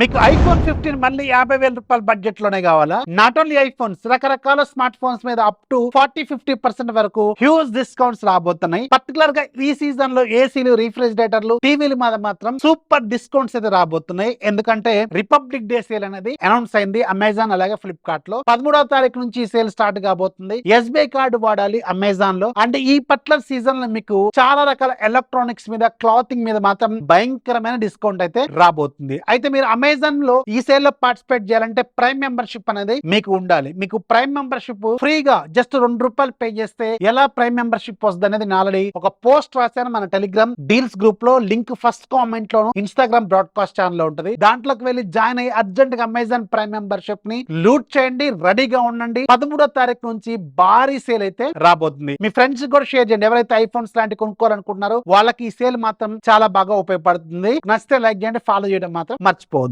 మీకు iPhone fifteen మళ్ళీ యాభై వేల రూపాయల బడ్జెట్లోనే కావాలా? నాట్ ఓన్లీ ఐఫోన్స్ రకరకాల స్మార్ట్ ఫోన్స్ మీద up to forty fifty percent వరకు హ్యూజ్ డిస్కౌంట్స్ రాబోతున్నాయి. పర్టికులర్గా ఈ సీజన్లో ఏసీలు రిఫ్రిజిరేటర్లు టీవీలు మీద మాత్రం సూపర్ డిస్కౌంట్స్ అయితే రాబోతున్నాయి. ఎందుకంటే రిపబ్లిక్ డే సేల్ అనేది అనౌన్స్ అయింది. అమెజాన్ అలాగే ఫ్లిప్కార్ట్లో పదమూడవ తారీఖు నుంచి ఈ సేల్ స్టార్ట్ కాబోతుంది. ఎస్బీఐ కార్డు వాడాలి అమెజాన్లో అంటే ఈ పర్టికులర్ సీజన్లో మీకు చాలా రకాల ఎలక్ట్రానిక్స్ మీద క్లాతింగ్ మీద మాత్రం భయంకరమైన డిస్కౌంట్ అయితే రాబోతుంది. అయితే మీరు అమెజాన్లో ఈ సేల్లో పార్టిసిపేట్ చేయాలంటే ప్రైమ్ మెంబర్షిప్ అనేది మీకు ఉండాలి. మీకు ప్రైమ్ మెంబర్షిప్ ఫ్రీగా జస్ట్ రెండు రూపాయలు పే చేస్తే ఎలా ప్రైమ్ మెంబర్షిప్ వస్తుంది అనేది నేను ఆల్రెడీ ఒక పోస్ట్ రాశాను మన టెలిగ్రామ్ డీల్స్ గ్రూప్లో లింక్ ఫస్ట్ కామెంట్ లోను ఇన్స్టాగ్రామ్ బ్రాడ్కాస్ట్ ఛానల్లో ఉంటుంది. దాంట్లోకి వెళ్ళి జాయిన్ అయ్యి అర్జెంట్గా అమెజాన్ ప్రైమ్ మెంబర్షిప్ని లూట్ చేయండి రెడీగా ఉండండి. పదమూడో తారీఖు నుంచి భారీ సేల్ అయితే రాబోతుంది. మీ ఫ్రెండ్స్ కూడా షేర్ చేయండి. ఎవరైతే ఐఫోన్స్ లాంటి కొనుక్కోవాలనుకుంటున్నారో వాళ్ళకి ఈ సేల్ మాత్రం చాలా బాగా ఉపయోగపడుతుంది. నచ్చితే లైక్ చేయండి ఫాలో చేయడం మాత్రం మర్చిపోవద్దు.